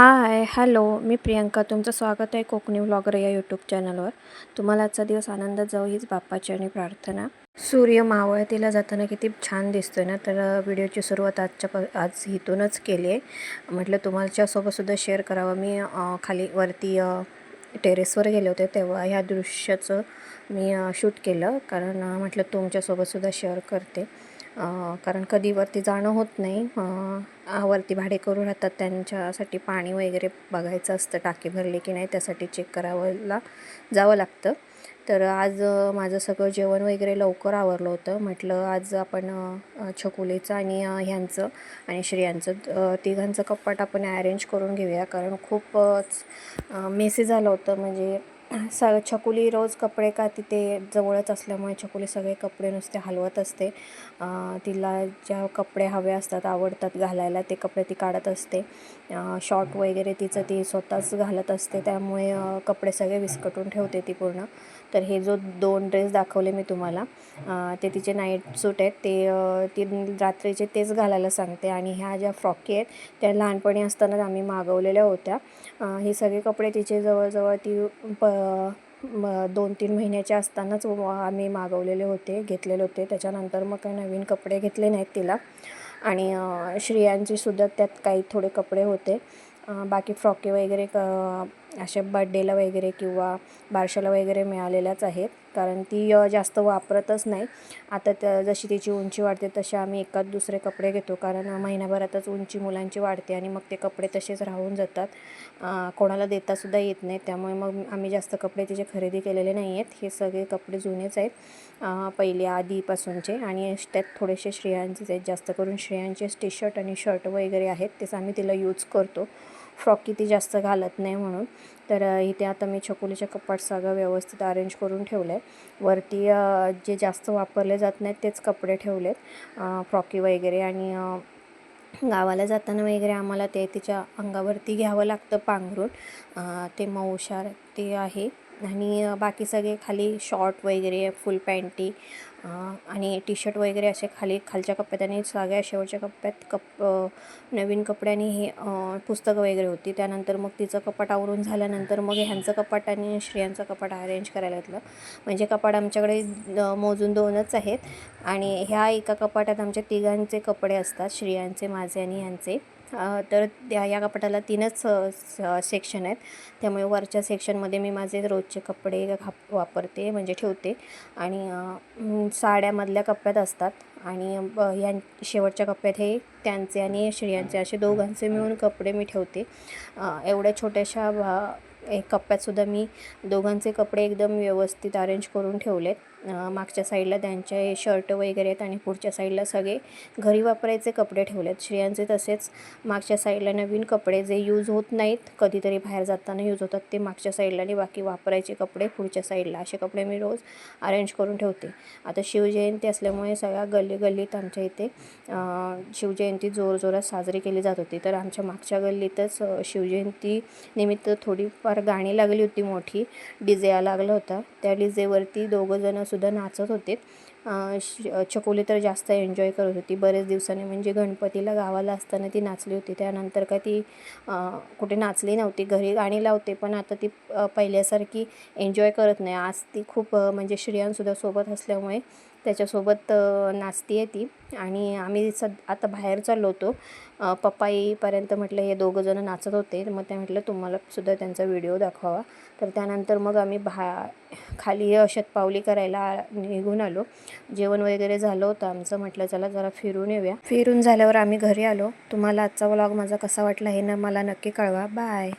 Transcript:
Hi hello मी प्रियंका. तुमचं स्वागत आहे कोकणी व्लॉगर या यूट्यूब चॅनलवर तुम्हाला आजचा दिवस आनंदात जाऊ हीच बाप्पाची आणि प्रार्थना. सूर्य मावळतीला जाताना किती छान दिसतोय ना? तर व्हिडिओची सुरुवात आजच्या प आज इथूनच केली आहे. म्हटलं तुमच्यासोबतसुद्धा शेअर करावं. मी खाली वरती टेरेसवर गेले होते तेव्हा ह्या दृश्याचं मी शूट केलं. कारण म्हटलं तुमच्यासोबतसुद्धा शेअर करते. कारण कधी वरती जाणं होत नाही. वरती भाडे करू राहतात त्यांच्यासाठी पाणी वगैरे बघायचं असतं टाकी भरली की नाही त्यासाठी चेक करावंला जावं लागतं. तर आज माझं सगळं जेवण वगैरे लवकर आवरलं होतं. म्हटलं आज आपण अं, छकुलीचं आणि ह्यांचं आणि श्रेयांचं तिघांचं कपाट आपण अरेंज करून घेऊया. कारण खूपच मेसेज आलं होतं. म्हणजे स छकुली रोज कपडे का तिथे जवळच असल्यामुळे छकुली सगळे कपडे नुसते हलवत असते. तिला ज्या कपडे हवे असतात आवडतात घालायला ते कपडे ती काढत असते. शॉर्ट वगैरे तिचं ती स्वतःच घालत असते. त्यामुळे कपडे सगळे विस्कटून ठेवते ती पूर्ण. तर हे जो दोन ड्रेस दाखवले मी तुम्हाला ते तिचे नाईट सूट आहेत. ते ती रात्रीचे तेच घालायला सांगते. आणि ह्या ज्या फ्रॉकी आहेत त्या लहानपणी असतानाच आम्ही मागवलेल्या होत्या. हे सगळे कपडे तिचे जवळजवळ ती प म दोन तीन महिन्याचे असतानाच आम्ही मागवलेले होते घेतलेले होते. त्याच्यानंतर मग काही नवीन कपडे घेतले नाहीत तिला. आणि श्रियांचीसुद्धा त्यात काही थोडे कपडे होते. बाकी फ्रॉके वगैरे क अशा बड्डेला वगैरे किंवा बारशाला वगैरे मिळालेल्याच आहेत. कारण ती जास्त वापरतच नाही. आता त्या जशी तिची उंची वाढते तसे आम्ही एकाच दुसरे कपडे घेतो. कारण महिन्याभरातच उंची मुलांची वाढते आणि मग ते कपडे तसेच राहून जातात. कोणाला देतासुद्धा येत नाही त्यामुळे मग आम्ही जास्त कपडे तिचे खरेदी केलेले नाही आहेत. हे सगळे कपडे जुनेच आहेत. पहिले आधीपासूनचे. आणि त्यात थोडेसे श्रेयांचेच आहेत. जास्त करून श्रेयांचेच टी शर्ट आणि शर्ट वगैरे आहेत. तेच आम्ही तिला यूज करतो. फ्रॉकी ती जास्त घालत नाही म्हणून. तर इथे आता मी छकुलीच्या कपाट सगळं व्यवस्थित अरेंज करून ठेवलं आहे वरती जे जास्त वापरले जात नाहीत तेच कपडे ठेवलेत फ्रॉकी वगैरे आणि गावाला जाताना वगैरे आम्हाला ते तिच्या अंगावरती घ्यावं लागतं पांघरून. ते मऊशार ते आहे. आणि बाकी सगळे खाली शॉर्ट वगैरे फुल पॅन्टी आणि टी शर्ट वगैरे असे खाली खालच्या कप्प्यात आणि सगळ्या शेवटच्या कप्प्यात कप नवीन कपडे आणि हे पुस्तकं वगैरे होती. त्यानंतर मग तिचं कपाट आवरून झाल्यानंतर मग ह्यांचं कपाट आणि श्रियांचं कपाट अरेंज करायला घेतलं म्हणजे कपाट आमच्याकडे मोजून दोनच आहेत. आणि ह्या एका कपाटात आमच्या तिघांचे कपडे असतात. श्रियांचे माझे आणि ह्यांचे. तर त्या या कपाटाला तीनच सेक्शन आहेत. त्यामुळे वरच्या सेक्शनमध्ये मी माझे रोजचे कपडे वापरते म्हणजे ठेवते. आणि साड्यामधल्या कप्प्यात असतात आणि ह्या या शेवटच्या कप्प्यात हे त्यांचे आणि श्रियांचे असे दोघांचे मिळून कपडे मी ठेवते. एवढ्या छोट्याशा भा एक कप्प्यातसुद्धा मी दोघांचे कपडे एकदम व्यवस्थित अरेंज करून ठेवलेत. मागच्या साईडला त्यांचे शर्ट वगैरे आहेत आणि पुढच्या साईडला सगळे घरी वापरायचे कपडे ठेवलेत. स्त्रियांचे तसेच मागच्या साईडला नवीन कपडे जे यूज होत नाहीत कधीतरी बाहेर जाताना यूज होतात ते मागच्या साईडला आणि बाकी वापरायचे कपडे पुढच्या साईडला. असे कपडे मी रोज अरेंज करून ठेवते. आता शिवजयंती असल्यामुळे सगळ्या गल्ली गल्लीत आमच्या इथे शिवजयंती जोरजोरात साजरी केली जात होती. तर आमच्या मागच्या गल्लीतच शिवजयंती निमित्त थोडीफार गाणी लागली होती मोठी. डी जे लागला होता. त्या डी जेवरती सुद्धा नाचत होते. चकोली श तर जास्त एन्जॉय करत होती. बरेच दिवसांनी म्हणजे गणपतीला गावाला असताना ती नाचली होती. त्यानंतर काय ती कुठे नाचली नव्हती घरी गाणी लावते पण आता ती पहिल्यासारखी एन्जॉय करत नाही. आज ती खूप म्हणजे श्रियांसुद्धा सोबत असल्यामुळे त्याच्यासोबत नाचती आहे ती. आणि आम्ही सद आता बाहेर चाललो होतो. पप्पा येईपर्यंत म्हटलं हे दोघंजणं नाचत होते. मग ते म्हटलं तुम्हाला सुद्धा त्यांचा व्हिडिओ दाखवावा. तर त्यानंतर मग आम्ही भा खाली शतपावली करायला निघून आलो. जेवण वगैरे झालं होतं आमचं म्हटलं चला जरा फिरून येऊया. फिरून झाल्यावर आम्ही घरी आलो. तुम्हाला आजचा व्लॉग माझा कसा वाटला हे ना मला नक्की कळवा. बाय